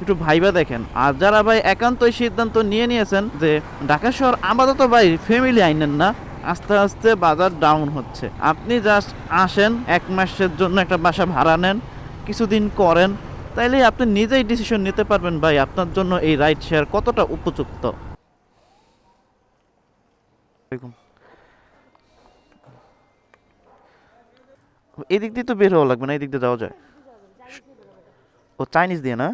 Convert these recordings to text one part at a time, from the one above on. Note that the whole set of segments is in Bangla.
একটু ভাইবা দেখেন। আর যারা ভাই একান্তই সিদ্ধান্ত নিয়ে নিয়েছেন যে ঢাকা শহর আপাতত ভাই ফ্যামিলি আইনেন না, আস্তে আস্তে বাজার ডাউন হচ্ছে। আপনি জাস্ট আসেন, এক মাসের জন্য একটা বাসা ভাড়া নেন, কিছুদিন করেন তাইলে আপনি নিজেই ডিসিশন নিতে পারবেন ভাই, আপনার জন্য এই রাইড শেয়ার কতটা উপযুক্ত। এই দিক দিয়ে তো বের হওয়া লাগবে না এই দিক দিয়ে যাওয়া যায়। ও চাইনিজ দিয়ে না?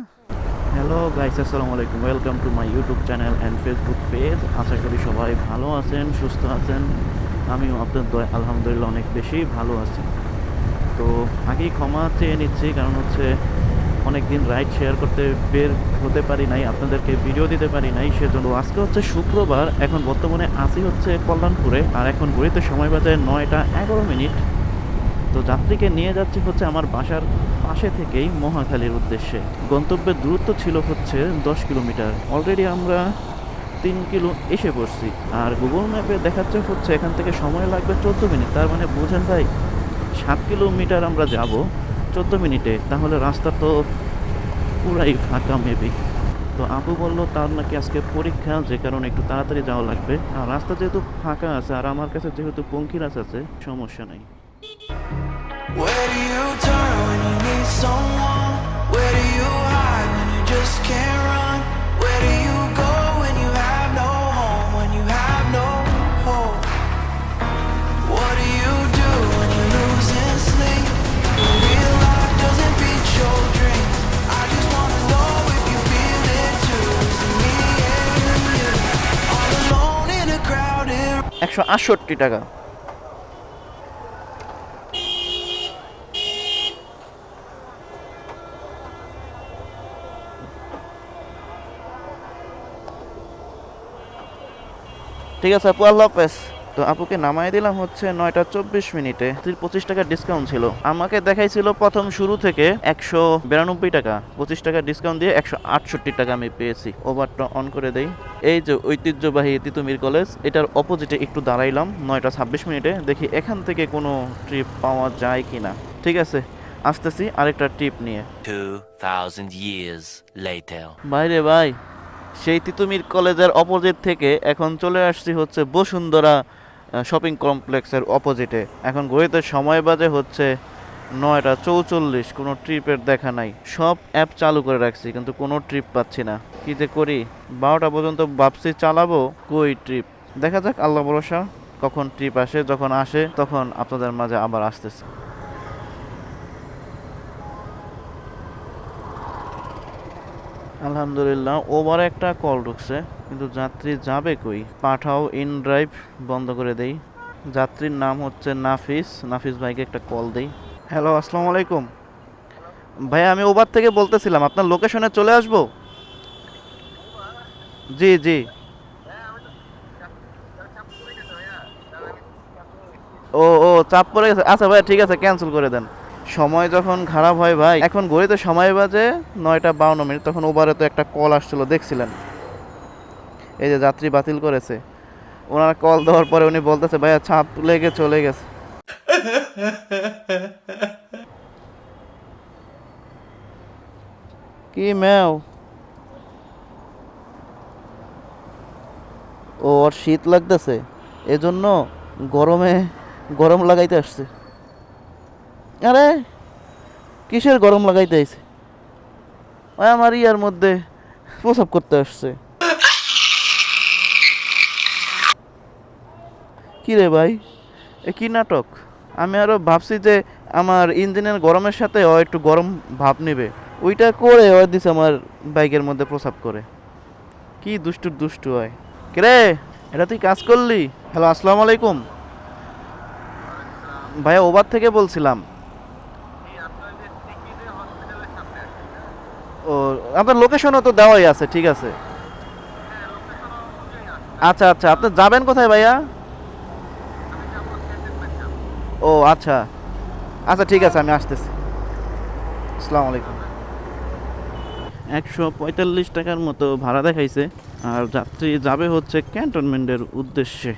হ্যালো গাইস আসসালামু আলাইকুম। Welcome to my YouTube channel and Facebook page আশা করি সবাই ভালো আছেন, সুস্থ আছেন। আমিও আপনার দয়, আলহামদুলিল্লাহ, অনেক বেশি ভালো আছি। তো আগেই ক্ষমা চেয়ে নিচ্ছি, কারণ হচ্ছে অনেক দিন রাইড শেয়ার করতে বের হতে পারি নাই, আপনাদেরকে ভিডিও দিতে পারি নাই, সেজন্য আজকে হচ্ছে শুক্রবার, এখন বর্তমানে আসি হচ্ছে কল্যাণপুরে, আর এখন ঘড়িতে সময় বাজে নয়টা এগারো মিনিট। তো যাত্রীকে নিয়ে যাচ্ছি হচ্ছে আমার বাসার পাশে থেকেই মহাখালীর উদ্দেশ্যে। গন্তব্যের দূরত্ব ছিল হচ্ছে দশ কিলোমিটার। অলরেডি আমরা তিন কিলো এসে পড়ছি। আর গুগল ম্যাপে দেখাচ্ছে হচ্ছে এখান থেকে সময় লাগবে চোদ্দ মিনিট। তার মানে বুঝেন ভাই, সাত কিলোমিটার আমরা যাব চোদ্দ মিনিটে। তাহলে রাস্তা তো পুরাই ফাঁকা মেবি তো আপু বলল, তার নাকি আজকে পরীক্ষা, যে কারণে একটু তাড়াতাড়ি যাওয়া লাগবে। আর রাস্তা যেহেতু ফাঁকা আছে, আর আমার কাছে যেহেতু পঙ্কিরাজ আছে, সমস্যা নেই। Where do you turn when you need someone? Where do you hide when you just can't run? Where do you go when you have no home? When you have no? What do you do when you're losing sleep? I just it a ঠিক আছে আপু আল্লাহ হাফেজ। তো আপুকে নামাই দিলাম হচ্ছে নয়টা চব্বিশ মিনিটে। পঁচিশ টাকা ডিসকাউন্ট ছিল। আমাকে দেখাইছিল প্রথম শুরু থেকে একশো বিরানব্বই টাকা। পঁচিশ টাকা ডিসকাউন্ট দিয়ে একশো আটষট্টি টাকা আমি পেয়েছি। ওভারটা অন করে দেই। এই যে ঐতিহ্যবাহী তিতুমির কলেজ এটার অপোজিটে একটু দাঁড়াইলাম নয়টা ছাব্বিশ মিনিটে। দেখি এখান থেকে কোনো ট্রিপ পাওয়া যায় কি না ঠিক আছে আসতেছি আরেকটা ট্রিপ নিয়ে। 2,000 years later. বাইরে ভাই সেই তিতুমির কলেজের অপোজিট থেকে এখন চলে আসছি হচ্ছে বসুন্ধরা শপিং কমপ্লেক্সের অপোজিটে এখন ঘড়িতে সময় বাজে হচ্ছে নয়টা চৌচল্লিশ, কোনো ট্রিপের দেখা নাই। সব অ্যাপ চালু করে রাখছি, কিন্তু কোনো ট্রিপ পাচ্ছি না। কী যে করি? বারোটা পর্যন্ত ভাবছি চালাবো, কই ট্রিপ দেখা যাক, আল্লাহ ভরসা, কখন ট্রিপ আসে, যখন আসে, তখন আপনাদের মাঝে আবার আসতেছে। আলহামদুলিল্লাহ ওভার একটা কল ঢুকছে, কিন্তু যাত্রী যাবে কই? পাঠাও ইন ড্রাইভ বন্ধ করে দেই। যাত্রীর নাম হচ্ছে নাফিস নাফিস ভাইকে একটা কল দেই। হ্যালো, আসসালামু আলাইকুম। ভাই আমি ওভার থেকে বলতেছিলাম, আপনার লোকেশনে চলে আসব? জি জি। ও ও চাপ পড়ে গেছে। আচ্ছা ভাই ঠিক আছে, ক্যান্সেল করে দেন। সময় যখন খারাপ হয় ভাই, এখন ঘড়িতে সময় বাজে নয়টা বাউন্ন মিনিট, তখন ওবারে তো একটা কল আসছিল, দেখছিলেন? এই যে যাত্রী বাতিল করেছে। ওনার কল দেওয়ার পরে উনি বলতেছে, ভাইয়া, ছাপ লেগে চলে গেছে। কি ম্যাও? ও ওর শীত লাগতেছে। এজন্য গরমে গরম লাগাইতে আসছে। আরে, কিসের গরম লাগাইতে আইছে? ওই আমার ইয়ার মধ্যে প্রসাব করতে আসছে। কি রে ভাই? এ কি নাটক? আমি আরও ভাবছি যে আমার ইঞ্জিনের গরমের সাথে ও একটু গরম ভাব নেবে। ওইটা করে ও দিছে আমার বাইকের মধ্যে প্রসাব করে। কি দুষ্টু দুষ্টু হয়। রে, এটা তুই কাজ করলি? হ্যালো, আসসালামু আলাইকুম। ভাইয়া ওবার থেকে বলছিলাম ও আপনার লোকেশনও তো দেওয়াই আছে ঠিক আছে। আচ্ছা আচ্ছা আপনি যাবেন কোথায় ভাইয়া? ও আচ্ছা। আচ্ছা ঠিক আছে আমি আসতেছি। আসসালামু আলাইকুম। একশো পঁয়তাল্লিশ টাকার মতো ভাড়া দেখাইছে। আর যাত্রী যাবে হচ্ছে ক্যান্টনমেন্টের উদ্দেশ্যে।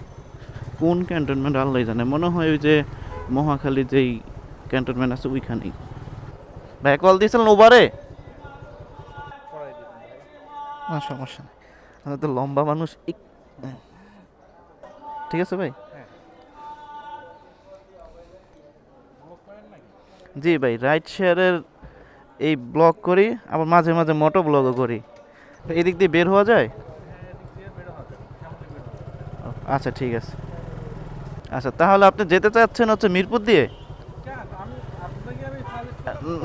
কোন ক্যান্টনমেন্ট আল্লাহ জানে। মনে হয় ওই যে মহাখালী যেই ক্যান্টনমেন্ট আছে ওইখানেই। ভাই কল দিয়েছিলেন ওবারে না, সমস্যা নেই। আমি তো লম্বা মানুষ ঠিক আছে ভাই? জি ভাই রাইট শেয়ারের এই ব্লগ করি, আবার মাঝে মাঝে মোটো ব্লগও করি। এদিক দিয়ে বের হওয়া যায়? আচ্ছা ঠিক আছে। আচ্ছা তাহলে আপনি যেতে চাচ্ছেন হচ্ছে মিরপুর দিয়ে?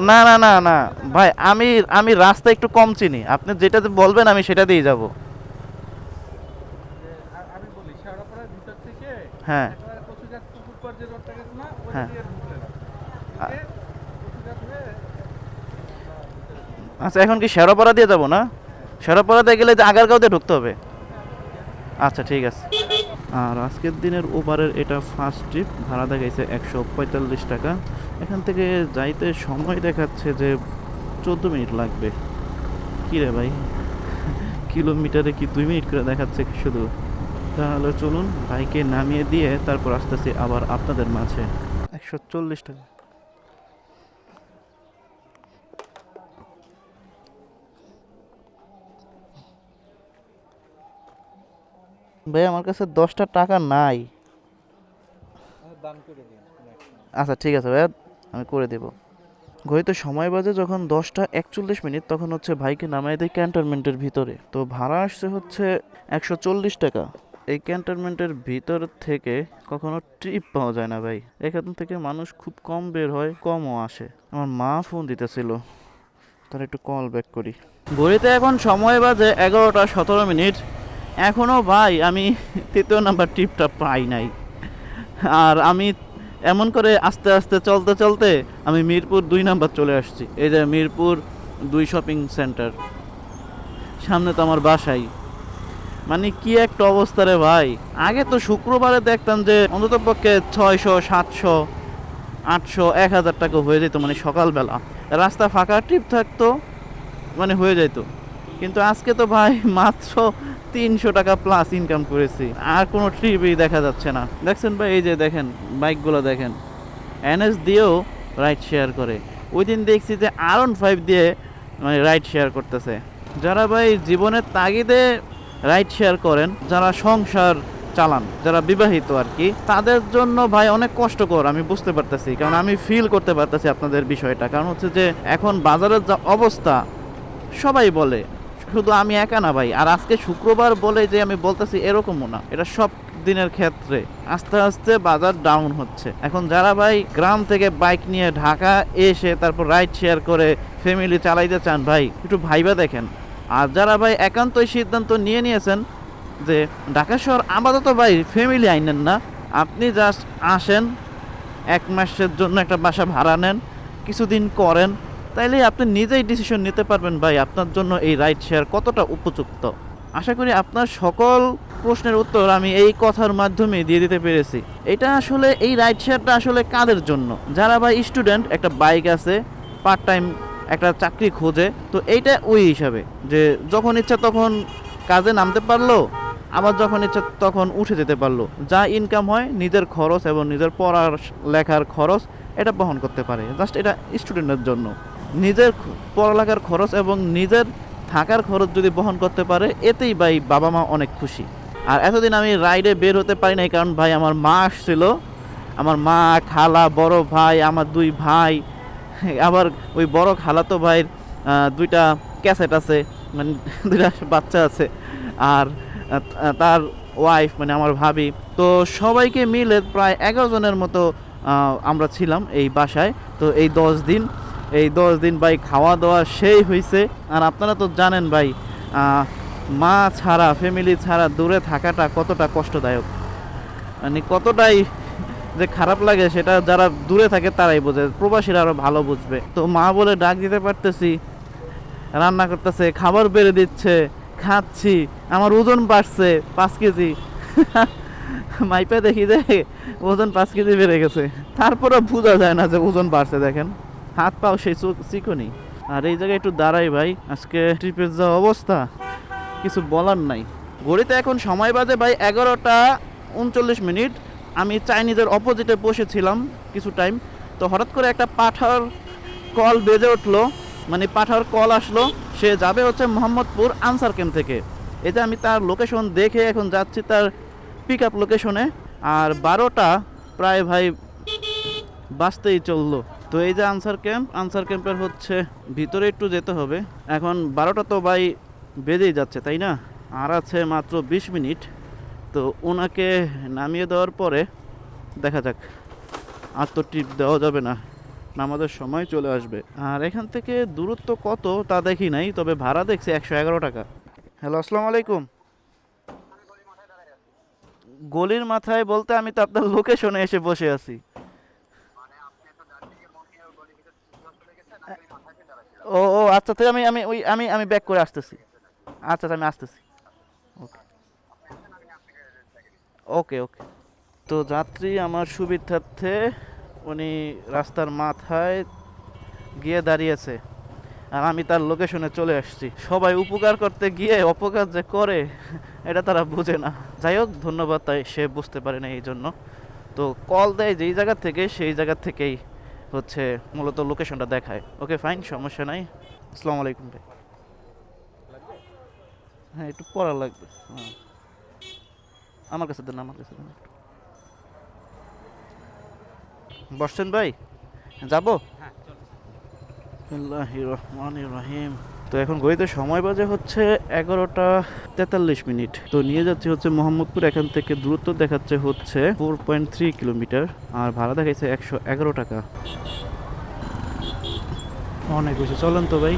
না না না না। ভাই, আমি আমি রাস্তা একটু কম চিনি। আপনি যেটাতে বলবেন, আমি সেটা দিয়ে যাব। হ্যাঁ। হ্যাঁ। আচ্ছা এখন কি শেরোপাড়া দিয়ে যাব না? শেরাপাড়া দিয়ে গেলে যে আগারগাঁও দিয়ে ঢুকতে হবে? আচ্ছা ঠিক আছে। আর আজকের দিনের ওপারের এটা ফার্স্ট ট্রিপ ভাড়া দেখাইছে একশো পঁয়তাল্লিশ টাকা। এখান থেকে যাইতে সময় দেখাচ্ছে যে চোদ্দ মিনিট লাগবে। কী রে ভাই? কিলোমিটারে কি দুই মিনিট করে দেখাচ্ছে কি শুধু? তাহলে চলুন বাইকে নামিয়ে দিয়ে তারপর আসতেছি আবার আপনাদের মাঝে। একশো চল্লিশ টাকা। ভাই আমার কাছে দশটা টাকা নাই। দান করে দিন। আচ্ছা ঠিক আছে ভাইয়া। আমি করে দেব। ঘড়িতে সময় বাজে যখন দশটা একচল্লিশ মিনিট, তখন হচ্ছে ভাইকে নামাই দেয় ক্যান্টনমেন্টের ভিতরে। তো ভাড়া আসছে হচ্ছে একশো চল্লিশ টাকা। এই ক্যান্টনমেন্টের ভিতর থেকে কখনো ট্রিপ পাওয়া যায় না ভাই। এখান থেকে মানুষ খুব কম বের হয়, কমও আসে। আমার মা ফোন দিতেছিল। তার একটু কল ব্যাক করি। ঘড়িতে এখন সময় বাজে এগারোটা সতেরো মিনিট। এখনও ভাই আমি তৃতীয় নাম্বার ট্রিপটা পাই নাই। আর আমি এমন করে আস্তে আস্তে চলতে চলতে আমি মিরপুর দুই নাম্বার চলে আসছি। এই যে মিরপুর দুই শপিং সেন্টার। সামনে তো আমার বাসাই। মানে কি একটা অবস্থা রে ভাই। আগে তো শুক্রবারে দেখতাম যে অন্তত পক্ষে ছয়শো, সাতশো, আটশো, এক হাজার টাকা হয়ে যেত মানে সকালবেলা। রাস্তা ফাঁকা ট্রিপ থাকতো মানে হয়ে যেত কিন্তু আজকে তো ভাই মাত্র তিনশো টাকা প্লাস ইনকাম করেছি। আর কোনো ট্রিপই দেখা যাচ্ছে না। দেখছেন ভাই, এই যে দেখেন বাইকগুলো দেখেন। এনএস দিয়েও রাইড শেয়ার করে। ওই দিন দেখছি যে আর ফাইভ দিয়ে মানে রাইড শেয়ার করতেছে। যারা ভাই জীবনের তাগিদে রাইড শেয়ার করেন, যারা সংসার চালান, যারা বিবাহিত আর কি, তাদের জন্য ভাই অনেক কষ্টকর, আমি বুঝতে পারতেছি। কারণ আমি ফিল করতে পারতেছি আপনাদের বিষয়টা। কারণ হচ্ছে যে, এখন বাজারের যা অবস্থা, সবাই বলে শুধু আমি একা না ভাই, আর আজকে শুক্রবার বলে যে আমি বলতেছি এরকমও না। এটা সব দিনের ক্ষেত্রে আস্তে আস্তে বাজার ডাউন হচ্ছে। এখন যারা ভাই গ্রাম থেকে বাইক নিয়ে ঢাকা এসে তারপর রাইড শেয়ার করে ফ্যামিলি চালাইতে চান ভাই, একটু ভাইবা দেখেন। আর যারা ভাই একান্তই সিদ্ধান্ত নিয়ে নিয়েছেন যে ঢাকা শহর আপাতত ভাই ফ্যামিলি আইনেন না, আপনি জাস্ট আসেন, এক মাসের জন্য একটা বাসা ভাড়া নেন, কিছুদিন করেন তাইলে আপনি নিজেই ডিসিশন নিতে পারবেন ভাই, আপনার জন্য এই রাইড শেয়ার কতটা উপযুক্ত? আশা করি আপনার সকল প্রশ্নের উত্তর আমি এই কথার মাধ্যমে দিয়ে দিতে পেরেছি। এটা আসলে এই রাইড শেয়ারটা আসলে কাদের জন্য? যারা ভাই স্টুডেন্ট একটা বাইক আছে পার্ট টাইম একটা চাকরি খোঁজে, তো এইটা ওই হিসাবে যে যখন ইচ্ছা তখন কাজে নামতে পারল, আবার যখন ইচ্ছা তখন উঠে যেতে পারল। যা ইনকাম হয় নিজের খরচ এবং নিজের পড়ার লেখার খরচ, এটা বহন করতে পারে। জাস্ট এটা স্টুডেন্টের জন্য। নিজের পড়ালেখার খরচ এবং নিজের থাকার খরচ যদি বহন করতে পারে, এতেই ভাই বাবা মা অনেক খুশি। আর এতদিন আমি রাইডে বের হতে পারি নাই, কারণ ভাই আমার মা আসছিল। আমার মা, খালা, বড় ভাই, আমার দুই ভাই, আবার ওই বড় খালাতো ভাইয়ের দুইটা ক্যাসেট আছে মানে দুইটা বাচ্চা আছে, আর তার ওয়াইফ মানে আমার ভাবি। তো সবাইকে মিলে প্রায় এগারো জনের মতো আমরা ছিলাম এই বাসায়। তো এই দশ দিন এই দশ দিন ভাই খাওয়া দাওয়া সেই হয়েছে আর আপনারা তো জানেন ভাই মা ছাড়া ফ্যামিলি ছাড়া দূরে থাকাটা কতটা কষ্টদায়ক। মানে কতটাই যে খারাপ লাগে সেটা যারা দূরে থাকে তারাই বোঝে, প্রবাসীরা আরও ভালো বুঝবে। তো মা বলে, ডাক দিতে পারতেছি। রান্না করতেছে, খাবার বেড়ে দিচ্ছে, খাচ্ছি, আমার ওজন বাড়ছে পাঁচ কেজি। মাইপে দেখি যে ওজন পাঁচ কেজি বেড়ে গেছে। তারপরে বোঝা যায় না যে ওজন বাড়ছে, দেখেন। হাত পাও সেই চিকনি। আর এই জায়গায় একটু দাঁড়াই ভাই, আজকে ট্রিপের যা অবস্থা, কিছু বলার নাই। ঘড়িতে এখন সময় বাজে ভাই এগারোটা উনচল্লিশ মিনিট। আমি চাইনিজের অপোজিটে বসেছিলাম কিছু টাইম তো হঠাৎ করে একটা পাঠার কল বেজে উঠল। মানে পাঠার কল আসলো। সে যাবে হচ্ছে মোহাম্মদপুর আনসার ক্যাম্প থেকে। যে আমি তার লোকেশন দেখে এখন যাচ্ছি তার পিক আপ লোকেশনে আর বারোটা প্রায় ভাই বাঁচতেই চলল। তো এই যে আনসার ক্যাম্প, আনসার ক্যাম্পের হচ্ছে ভিতরে একটু যেতে হবে। এখন বারোটা তো ভাই বেজেই যাচ্ছে, তাই না? আর আছে মাত্র বিশ মিনিট। তো ওনাকে নামিয়ে দেওয়ার পরে দেখা যাক, আর তো টিপ দেওয়া যাবে না। নামাজের সময় চলে আসবে। আর এখান থেকে দূরত্ব কত তা দেখি নাই, তবে ভাড়া দেখছি একশো এগারো টাকা। হ্যালো, আসসালামু আলাইকুম। গলির মাথায় বলতে আমি তো আপনার লোকেশনে এসে বসে আছি ও ও আচ্ছা তাহলে আমি আমি ওই আমি আমি ব্যাক করে আসতেছি। আচ্ছা আচ্ছা, আমি আসতেছি। ওকে ওকে ওকে তো যাত্রী আমার সুবিধার্থে উনি রাস্তার মাথায় গিয়ে দাঁড়িয়েছে। আর আমি তার লোকেশনে চলে আসছি। সবাই উপকার করতে গিয়ে অপকার যে করে এটা তারা বুঝে না। যাই হোক ধন্যবাদ তাই সে বুঝতে পারে না এই জন্য। তো কল দেয় যেই জায়গা থেকে সেই জায়গা থেকেই হচ্ছে মূলত লোকেশনটা দেখায়। ওকে ফাইন সমস্যা নাই। আসসালামু আলাইকুম ভাই। হ্যাঁ একটু পড়া লাগবে। হ্যাঁ। আমার কাছে দেন আমার কাছে দেন বসছেন ভাই? যাব? রহমান রহমানির রহিম। তো এখন গড়িতে সময় বাজে হচ্ছে এগারোটা তেতাল্লিশ মিনিট। তো নিয়ে যাচ্ছে হচ্ছে মোহাম্মদপুর, এখান থেকে দূরত্ব দেখাচ্ছে হচ্ছে ফোর পয়েন্ট থ্রি কিলোমিটার, আর ভাড়া দেখাচ্ছে একশো এগারো টাকা। অনেক বেশি, চলেন তো ভাই।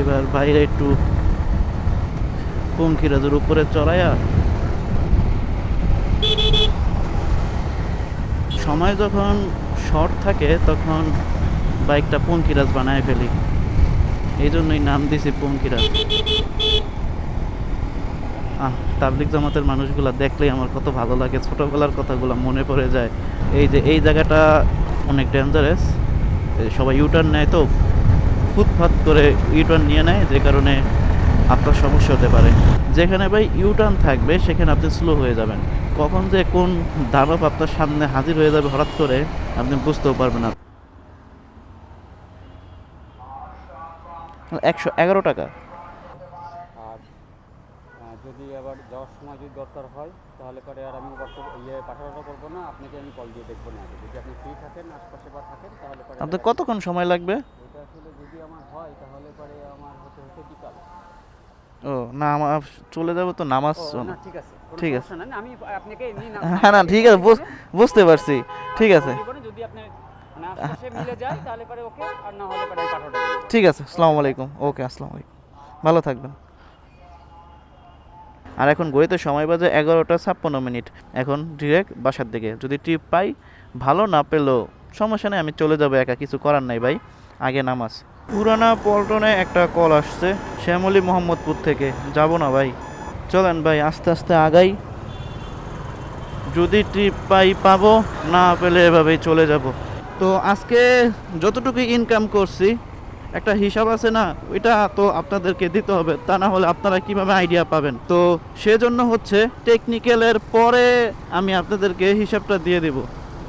এবার বাইরে একটু পঙ্খিরাজের উপরে চড়াইয়া সময় যখন শর্ট থাকে, তখন বাইকটা পঙ্কিরাজ বানায় ফেলি। এই জন্যই নাম দিছি পঙ্কিরাজ। আহ তাবলিক জামাতের মানুষগুলা দেখলেই আমার কত ভালো লাগে। ছোটবেলার কথাগুলো মনে পড়ে যায়। এই যে এই জায়গাটা অনেক ডেঞ্জারাস সবাই ইউটার্ন নেয় তো ফুটফাত করে ইউটার্ন নিয়ে নেয়, যে কারণে আপনার সমস্যা হতে পারে। যেখানে ভাই ইউটার্ন থাকবে, সেখানে আপনি স্লো হয়ে যাবেন। কখন যে কোন দানব আপনার সামনে হাজির হয়ে যাবে হঠাৎ করে, আপনি বুঝতেও পারবেন না। একশো এগারো টাকা। আর যদি আবার যাওয়ার সময় যদি দরকার হয় তাহলে পরে আর আমি ইয়ে পাঠানোটা করব না আপনাকে আমি কল দিয়ে দেখব না। যদি আপনি ফ্রি থাকেন আশপাশে বা থাকেন তাহলে পরে আপনার কতক্ষণ সময় লাগবে? এটা আসলে যদি আমার হয় তাহলে পরে আমার হতে হতে বিকাল। ও না আমার চলে যাব তো নামাজ ঠিক আছে। ঠিক আছে। আমি আপনাকে হ্যাঁ না ঠিক আছে বুঝ- বুঝতে পারছি। ঠিক আছে। যদি আপনি না আশপাশে মিলে যায়, তাহলে পরে ওকে আর না হলে পরে আমি ঠিক আছে, আসসালামু আলাইকুম। ওকে, আসসালামু আলাইকুম। ভালো থাকবেন। আর এখন গড়িতে সময় বাজে এগারোটা ছাপ্পান্ন মিনিট। এখন ডিরেক্ট বাসার দিকে। যদি ট্রিপ পাই, ভালো না পেলেও সমস্যা নেই, আমি চলে যাব, একা কিছু করার নাই ভাই। আগে নামাজ। পুরানা পল্টনে একটা কল আসছে, শ্যামলী মোহাম্মদপুর থেকে। যাব না ভাই। চলেন ভাই, আস্তে আস্তে আগাই। যদি ট্রিপ পাই, পাবো, না পেলে এভাবেই চলে যাব। তো আজকে যতটুকু ইনকাম করছি, একটা হিসাব আছে না, ওইটা তো আপনাদেরকে দিতে হবে, তা না হলে আপনারা কীভাবে আইডিয়া পাবেন? তো সেজন্য হচ্ছে টেকনিক্যালের পরে আমি আপনাদেরকে হিসাবটা দিয়ে দেব।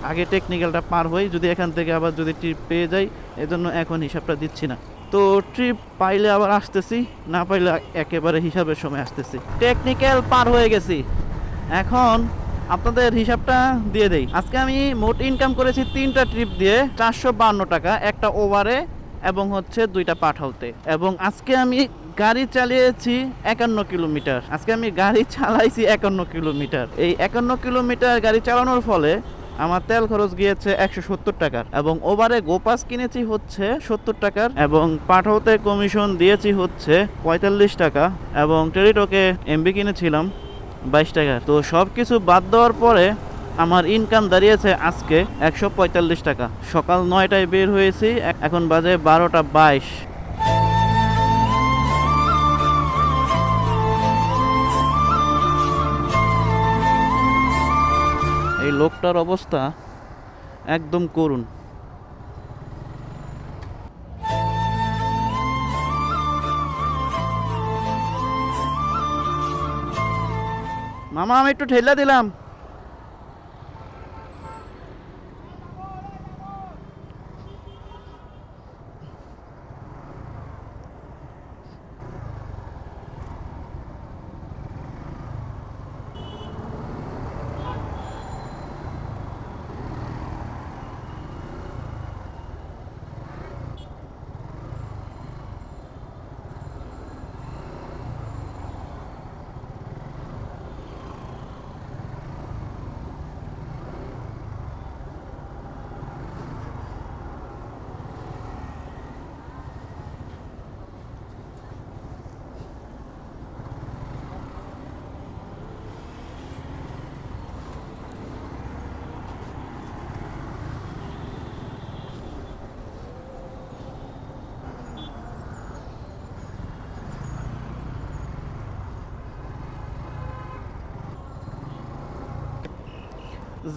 আগে টেকনিক্যালটা পার হই, যদি এখান থেকে আবার যদি ট্রিপ পেয়ে যাই, এজন্য এখন হিসাবটা দিচ্ছি না। তো ট্রিপ পাইলে আবার আসতেছি, না পাইলে একেবারে হিসাবের সময় আসতেছি। টেকনিক্যাল পার হয়ে গেছি। এখন আপনাদের হিসাবটা দিয়ে দেই। আজকে আমি মোট ইনকাম করেছি তিনটা ট্রিপ দিয়ে চারশো বান্ন টাকা, একটা ওভারে এবং হচ্ছে দুইটা পাঠাওতে এবং আজকে আমি গাড়ি চালিয়েছি একান্ন কিলোমিটার। আজকে আমি গাড়ি চালাইছি একান্ন কিলোমিটার। এই একান্ন কিলোমিটার গাড়ি চালানোর ফলে আমার তেল খরচ গিয়েছে একশো সত্তর টাকার এবং ওভারে গোপাস কিনেছি হচ্ছে সত্তর টাকার এবং পাঠাওতে কমিশন দিয়েছি হচ্ছে পঁয়তাল্লিশ টাকা এবং টেরিটোকে এমবি কিনেছিলাম বাইশ টাকা। তো সব কিছু বাদ দেওয়ার পরে আমার ইনকাম দাঁড়িয়েছে আজকে একশো পঁয়তাল্লিশ টাকা। সকাল নয়টায় বের হয়েছি এখন বাজে বারোটা বাইশ। এই লোকটার অবস্থা একদম করুণ। মামা আমি একটু ঠেলা দিলাম।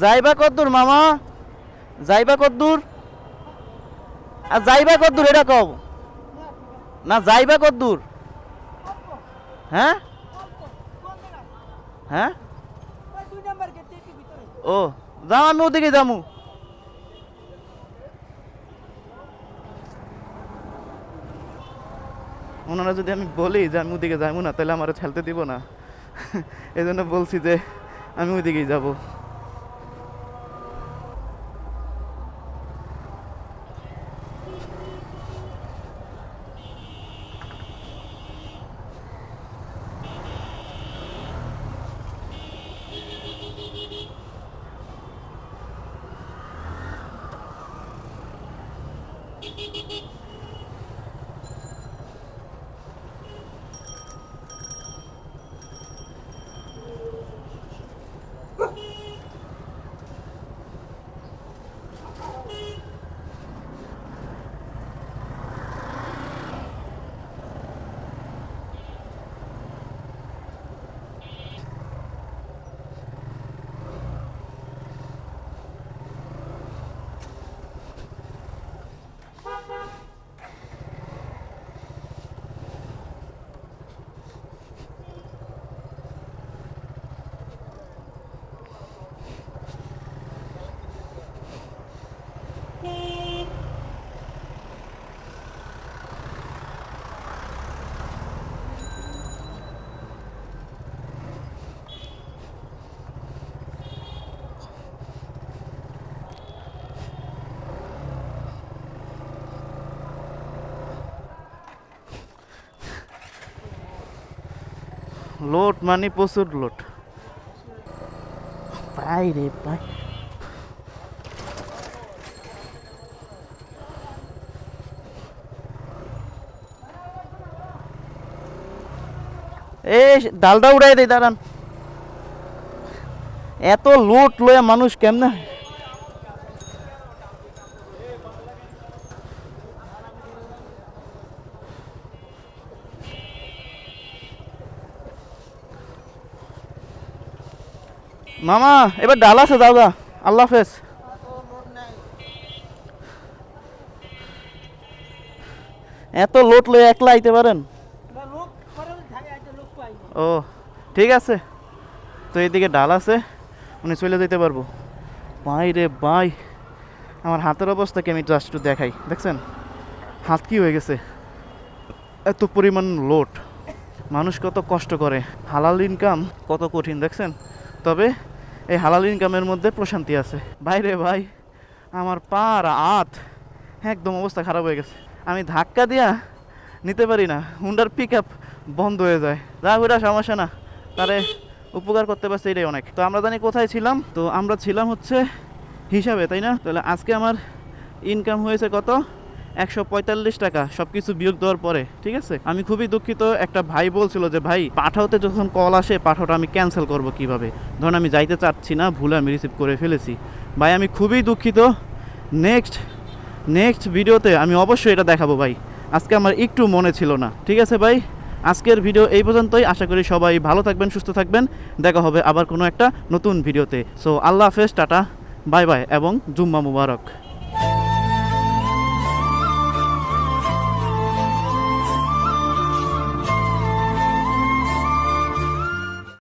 যাইবা কদ্দূর, মামা? যাইবা কদ্দূর? যাইবা কদ্দূর, এটা কব না, যাইবা কদ্দূর। হ্যাঁ? হ্যাঁ? ও, যাও আমি ওদিকে যামু। ওনারা যদি আমি বলি যে আমি ওদিকে যাব না, তাহলে আমার খেলতে দিব না। এই বলছি যে আমি ওইদিকেই যাব। লোট মানে প্রচুর লোট পাই রে পাই এ, ডালটা উড়াই দেই দাঁড়ান। এত লোট লয়ে মানুষ কেমনে মামা, এবার ডাল আছে, যাও গা আল্লাহ হাফেজ। এত লোট লয়ে একলা আইতে পারেন? ও, ঠিক আছে। তো এইদিকে ডাল আছে উনি চলে যেতে পারব। ভাই রে ভাই আমার হাতের অবস্থাকে আমি জাস্ট একটু দেখাই, দেখছেন? হাত কি হয়ে গেছে? এত পরিমাণ লোট। মানুষ কত কষ্ট করে। হালাল ইনকাম কত কঠিন, দেখছেন? তবে এই হালাল ইনকামের মধ্যে প্রশান্তি আছে। বাইরে ভাই, আমার পার আত, একদম অবস্থা খারাপ হয়ে গেছে। আমি ধাক্কা দিয়া নিতে পারি না, হুন্ডার পিক আপ বন্ধ হয়ে যায়। যা ওইটা সমস্যা না, তারে উপকার করতে পারছে এটাই অনেক। তো আমরা জানি কোথায় ছিলাম, তো আমরা ছিলাম হচ্ছে হিসাবে, তাই না? তাহলে আজকে আমার ইনকাম হয়েছে কত? একশো পঁয়তাল্লিশ টাকা সব কিছু বিয়োগ দেওয়ার পরে, ঠিক আছে? আমি খুবই দুঃখিত, একটা ভাই বলছিল যে, ভাই, পাঠাওতে যখন কল আসে, পাঠাওটা আমি ক্যান্সেল করব কীভাবে? ধরুন আমি যাইতে চাচ্ছি না, ভুলে আমি রিসিভ করে ফেলেছি। ভাই, আমি খুবই দুঃখিত। নেক্সট নেক্সট ভিডিওতে আমি অবশ্যই এটা দেখাবো, ভাই। আজকে আমার একটু মনে ছিল না, ঠিক আছে, ভাই? আজকের ভিডিও এই পর্যন্তই। আশা করি সবাই ভালো থাকবেন, সুস্থ থাকবেন। দেখা হবে আবার কোনো একটা নতুন ভিডিওতে সো আল্লাহ হাফেজ, টাটা, বাই বাই, এবং জুম্মা মুবারক।